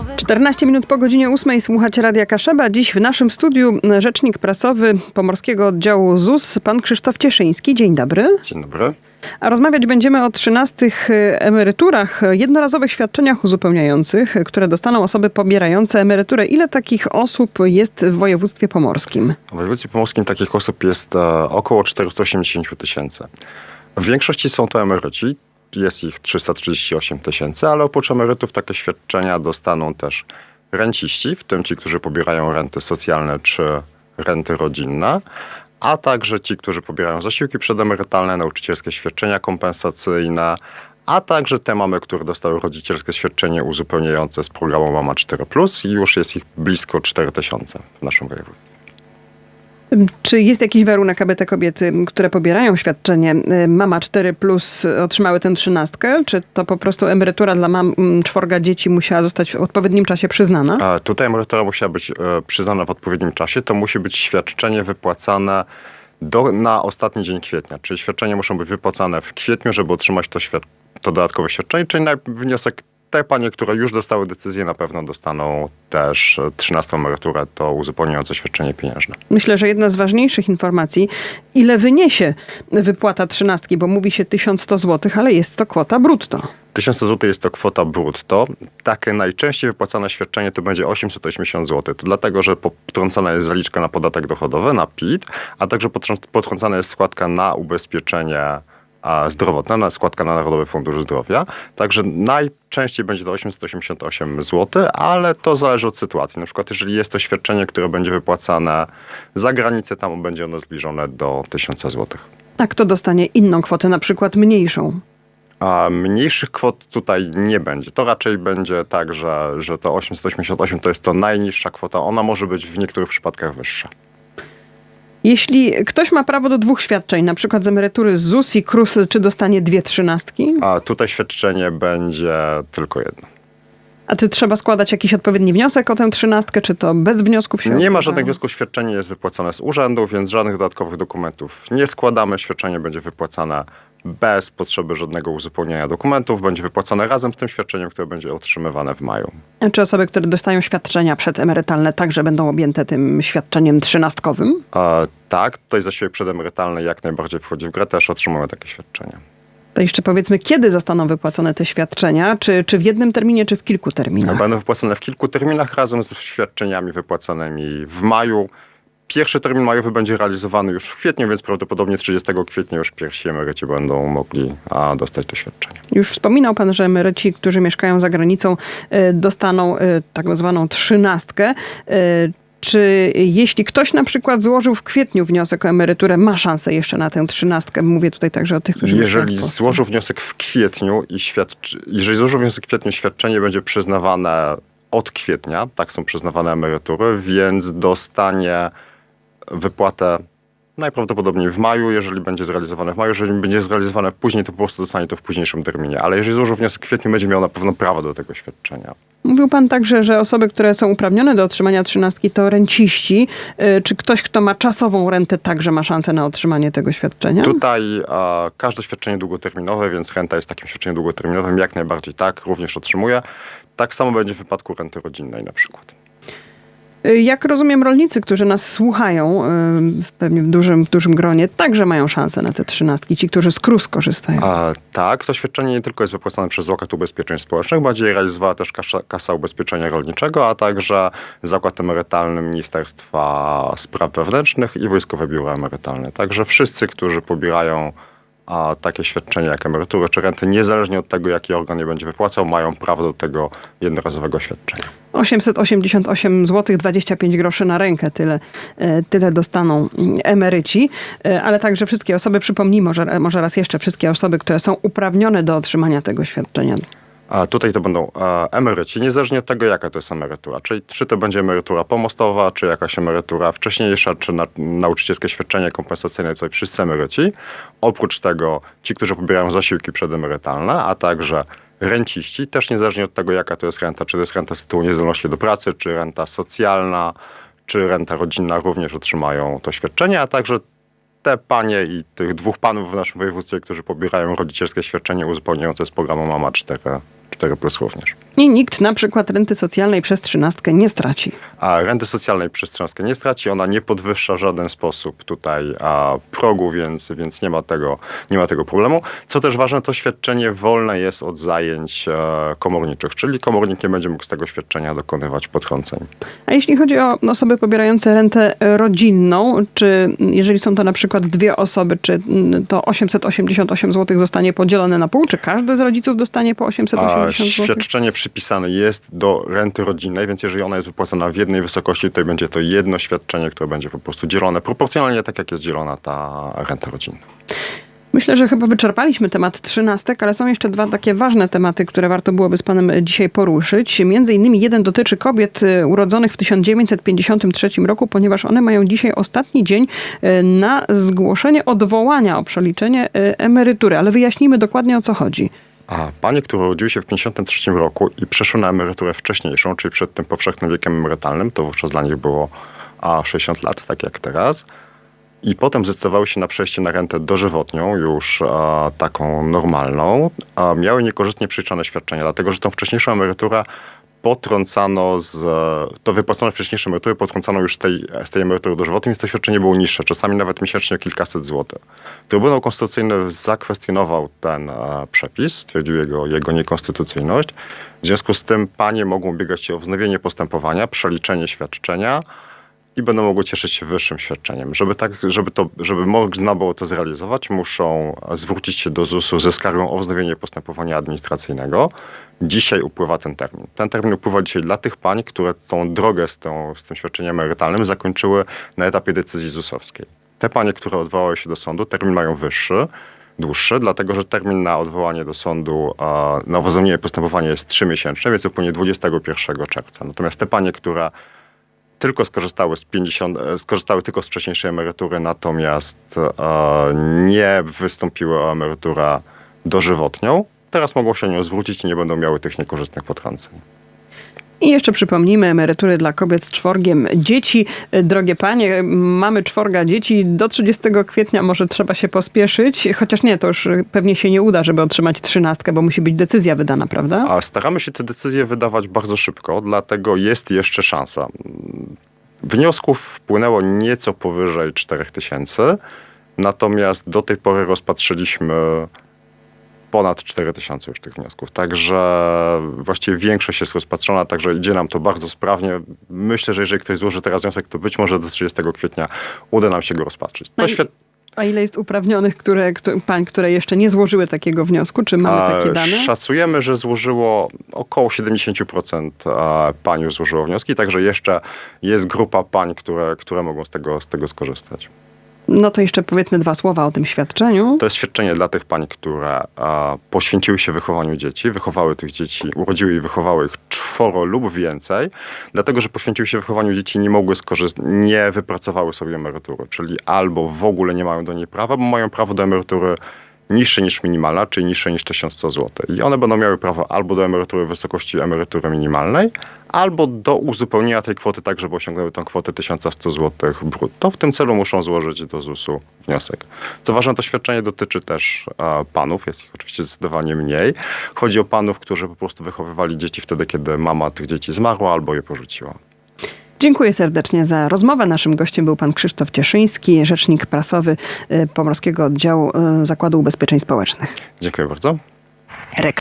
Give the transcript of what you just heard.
nowy 14 minut po godzinie 8 słuchacie Radia Kaszeba. Dziś w naszym studiu rzecznik prasowy Pomorskiego Oddziału ZUS, pan Krzysztof Cieszyński. Dzień dobry. Dzień dobry. A rozmawiać będziemy o 13 emeryturach, jednorazowych świadczeniach uzupełniających, które dostaną osoby pobierające emeryturę. Ile takich osób jest w województwie pomorskim? W województwie pomorskim takich osób jest e, około 480 tysięcy. W większości są to emeryci, jest ich 338 tysięcy, ale oprócz emerytów takie świadczenia dostaną też renciści, w tym ci, którzy pobierają renty socjalne czy renty rodzinne, a także ci, którzy pobierają zasiłki przedemerytalne, nauczycielskie świadczenia kompensacyjne, a także te mamy, które dostały rodzicielskie świadczenie uzupełniające z programu Mama 4+, i już jest ich blisko 4000 w naszym województwie. Czy jest jakiś warunek, aby te kobiety, które pobierają świadczenie y, Mama 4 Plus otrzymały tę trzynastkę? Czy to po prostu emerytura dla mam m, czworga dzieci musiała zostać w odpowiednim czasie przyznana? A tutaj emerytura musiała być e, przyznana w odpowiednim czasie. To musi być świadczenie wypłacane do, na ostatni dzień kwietnia. Czyli świadczenia muszą być wypłacane w kwietniu, żeby otrzymać to, świad- to dodatkowe świadczenie. Czyli wniosek te panie, które już dostały decyzję, na pewno dostaną też e, 13 emeryturę, to uzupełniające świadczenie pieniężne. Myślę, że jedna z ważniejszych informacji, ile wyniesie wypłata trzynastki, bo mówi się 1100 zł, ale jest to kwota brutto. 1000 zł jest to kwota brutto. Takie najczęściej wypłacane świadczenie to będzie 880 zł. To dlatego, że potrącana jest zaliczka na podatek dochodowy, na PIT, a także potrą- potrącana jest składka na ubezpieczenie a, zdrowotne, na składka na Narodowy Fundusz Zdrowia. Także najczęściej będzie to 888 zł, ale to zależy od sytuacji. Na przykład jeżeli jest to świadczenie, które będzie wypłacane za granicę, tam będzie ono zbliżone do 1000 zł. A kto dostanie inną kwotę, na przykład mniejszą? A mniejszych kwot tutaj nie będzie. To raczej będzie tak, że, że to 888 to jest to najniższa kwota. Ona może być w niektórych przypadkach wyższa. Jeśli ktoś ma prawo do dwóch świadczeń, na przykład z emerytury z ZUS i KRUS, czy dostanie dwie trzynastki? A tutaj świadczenie będzie tylko jedno. A czy trzeba składać jakiś odpowiedni wniosek o tę trzynastkę, czy to bez wniosków się Nie ma odbywa? żadnych wniosków, świadczenie jest wypłacane z urzędu, więc żadnych dodatkowych dokumentów nie składamy. Świadczenie będzie wypłacane bez potrzeby żadnego uzupełnienia dokumentów. Będzie wypłacone razem z tym świadczeniem, które będzie otrzymywane w maju. Czy osoby, które dostają świadczenia przedemerytalne, także będą objęte tym świadczeniem trzynastkowym? A, tak, tutaj zasiłek przedemerytalny jak najbardziej wchodzi w grę, też otrzymują takie świadczenia. To jeszcze powiedzmy, kiedy zostaną wypłacone te świadczenia? Czy, czy w jednym terminie, czy w kilku terminach? Będą wypłacane w kilku terminach razem z świadczeniami wypłacanymi w maju. Pierwszy termin majowy będzie realizowany już w kwietniu, więc prawdopodobnie 30 kwietnia już pierwsi emeryci będą mogli a, dostać to świadczenie. Już wspominał Pan, że emeryci, którzy mieszkają za granicą, y, dostaną y, tak zwaną trzynastkę. Y, Czy jeśli ktoś na przykład złożył w kwietniu wniosek o emeryturę, ma szansę jeszcze na tę trzynastkę? Mówię tutaj także o tych, którzy Jeżeli złożył wniosek w kwietniu i świadczy, jeżeli złożył wniosek w kwietniu, świadczenie będzie przyznawane od kwietnia, tak są przyznawane emerytury, więc dostanie wypłatę najprawdopodobniej w maju, jeżeli będzie zrealizowane w maju. Jeżeli będzie zrealizowane później, to po prostu dostanie to w późniejszym terminie. Ale jeżeli złożył wniosek w kwietniu, będzie miał na pewno prawo do tego świadczenia. Mówił Pan także, że osoby, które są uprawnione do otrzymania trzynastki to renciści. Y, Czy ktoś, kto ma czasową rentę, także ma szansę na otrzymanie tego świadczenia? Tutaj a, każde świadczenie długoterminowe, więc renta jest takim świadczeniem długoterminowym, jak najbardziej tak, również otrzymuje. Tak samo będzie w wypadku renty rodzinnej na przykład. Y, Jak rozumiem, rolnicy, którzy nas słuchają, y, pewnie w dużym, w dużym gronie, także mają szansę na te trzynastki. Ci, którzy z KRUS korzystają. A, tak, to świadczenie nie tylko jest wypłacane przez Zakład Ubezpieczeń Społecznych, bardziej realizowała też Kasa, Kasa Ubezpieczenia Rolniczego, a także Zakład Emerytalny Ministerstwa Spraw Wewnętrznych i Wojskowe Biuro Emerytalne. Także wszyscy, którzy pobierają a, takie świadczenie jak emerytury czy renty, niezależnie od tego, jaki organ je będzie wypłacał, mają prawo do tego jednorazowego świadczenia. 888 zł 25 groszy na rękę, tyle, e, tyle dostaną mm, emeryci, E, ale także wszystkie osoby, przypomnijmy może, może raz jeszcze, wszystkie osoby, które są uprawnione do otrzymania tego świadczenia. A tutaj to będą emeryci, niezależnie od tego, jaka to jest emerytura. Czyli czy to będzie emerytura pomostowa, czy jakaś emerytura wcześniejsza, czy na, nauczycielskie świadczenie kompensacyjne, tutaj wszyscy emeryci. Oprócz tego ci, którzy pobierają zasiłki przedemerytalne, a także renciści, też niezależnie od tego, jaka to jest renta, czy to jest renta z tytułu niezdolności do pracy, czy renta socjalna, czy renta rodzinna, również otrzymają to świadczenie, a także te panie i tych dwóch panów w naszym województwie, którzy pobierają rodzicielskie świadczenie uzupełniające z programu Mama 4+. 4 plus również. I nikt na przykład renty socjalnej przez trzynastkę nie straci. A renty socjalnej przez trzynastkę nie straci, ona nie podwyższa w żaden sposób tutaj a, progu, więc, więc nie, ma tego, nie ma tego problemu. Co też ważne, to świadczenie wolne jest od zajęć e, komorniczych, czyli komornik nie będzie mógł z tego świadczenia dokonywać potrąceń. A jeśli chodzi o osoby pobierające rentę rodzinną, czy jeżeli są to na przykład dwie osoby, czy mm, to 888 zł zostanie podzielone na pół, czy każdy z rodziców dostanie po A 880 zł? świadczenie przypisane jest do renty rodzinnej, więc jeżeli ona jest wypłacana w jednej wysokości, to będzie to jedno świadczenie, które będzie po prostu dzielone proporcjonalnie tak, jak jest dzielona ta renta rodzinna. Myślę, że chyba wyczerpaliśmy temat trzynastek, ale są jeszcze dwa takie ważne tematy, które warto byłoby z panem dzisiaj poruszyć. Między innymi jeden dotyczy kobiet y, urodzonych w 1953 roku, ponieważ one mają dzisiaj ostatni dzień y, na zgłoszenie odwołania o przeliczenie y, emerytury. Ale wyjaśnijmy dokładnie o co chodzi. A panie, które urodziły się w 1953 roku i przeszły na emeryturę wcześniejszą, czyli przed tym powszechnym wiekiem emerytalnym, to wówczas dla nich było a, 60 lat, tak jak teraz, i potem zdecydowały się na przejście na rentę dożywotnią, już a, taką normalną, a miały niekorzystnie przeliczone świadczenia, dlatego że tą wcześniejszą emeryturę potrącano z, to wypłacone wcześniejsze emerytury potrącano już z tej, z tej emerytury dożywotnej, więc to świadczenie było niższe, czasami nawet miesięcznie kilkaset złotych. Trybunał Konstytucyjny zakwestionował ten e, przepis, stwierdził jego, jego niekonstytucyjność. W związku z tym panie mogą ubiegać się o wznowienie postępowania, przeliczenie świadczenia i będą mogły cieszyć się wyższym świadczeniem. Żeby, tak, żeby, to, żeby można było to zrealizować, muszą zwrócić się do ZUS-u ze skargą o wznowienie postępowania administracyjnego. Dzisiaj upływa ten termin. Ten termin upływa dzisiaj dla tych pań, które tą drogę z, tą, z tym świadczeniem emerytalnym zakończyły na etapie decyzji ZUS-owskiej. Te panie, które odwołały się do sądu, termin mają wyższy, dłuższy, dlatego że termin na odwołanie do sądu, na wznowienie postępowania jest 3 miesięczne, więc upłynie 21 czerwca. Natomiast te panie, które tylko skorzystały z 50, e, skorzystały tylko z wcześniejszej emerytury, natomiast e, nie wystąpiły o emeryturę dożywotnią, teraz mogą się nią zwrócić i nie będą miały tych niekorzystnych potrąceń. I jeszcze przypomnijmy emerytury dla kobiet z czworgiem dzieci. Drogie panie, mamy czworga dzieci. Do 30 kwietnia może trzeba się pospieszyć, chociaż nie, to już pewnie się nie uda, żeby otrzymać trzynastkę, bo musi być decyzja wydana, prawda? A staramy się te decyzje wydawać bardzo szybko, dlatego jest jeszcze szansa. Wniosków wpłynęło nieco powyżej 4000, natomiast do tej pory rozpatrzyliśmy ponad 4000 już tych wniosków. Także właściwie większość jest rozpatrzona, także idzie nam to bardzo sprawnie. Myślę, że jeżeli ktoś złoży teraz wniosek, to być może do 30 kwietnia uda nam się go rozpatrzyć. To. A ile jest uprawnionych które, któ- pań, które jeszcze nie złożyły takiego wniosku? Czy mamy takie dane? Szacujemy, że złożyło około 70% a, pań już złożyło wnioski, także jeszcze jest grupa pań, które, które mogą z tego, z tego skorzystać. No to jeszcze powiedzmy dwa słowa o tym świadczeniu. To jest świadczenie dla tych pań, które poświęciły się wychowaniu dzieci, wychowały tych dzieci, urodziły i wychowały ich czworo lub więcej, dlatego że poświęciły się wychowaniu dzieci, nie mogły skorzystać, nie wypracowały sobie emerytury, czyli albo w ogóle nie mają do niej prawa, bo mają prawo do emerytury niższe niż minimalna, czyli niższe niż 1100 zł. I one będą miały prawo albo do emerytury w wysokości emerytury minimalnej, albo do uzupełnienia tej kwoty tak, żeby osiągnęły tą kwotę 1100 zł brutto. W tym celu muszą złożyć do ZUS-u wniosek. Co ważne, to świadczenie dotyczy też e, panów, jest ich oczywiście zdecydowanie mniej. Chodzi o panów, którzy po prostu wychowywali dzieci wtedy, kiedy mama tych dzieci zmarła albo je porzuciła. Dziękuję serdecznie za rozmowę. Naszym gościem był pan Krzysztof Cieszyński, rzecznik prasowy y, Pomorskiego Oddziału y, Zakładu Ubezpieczeń Społecznych. Dziękuję bardzo.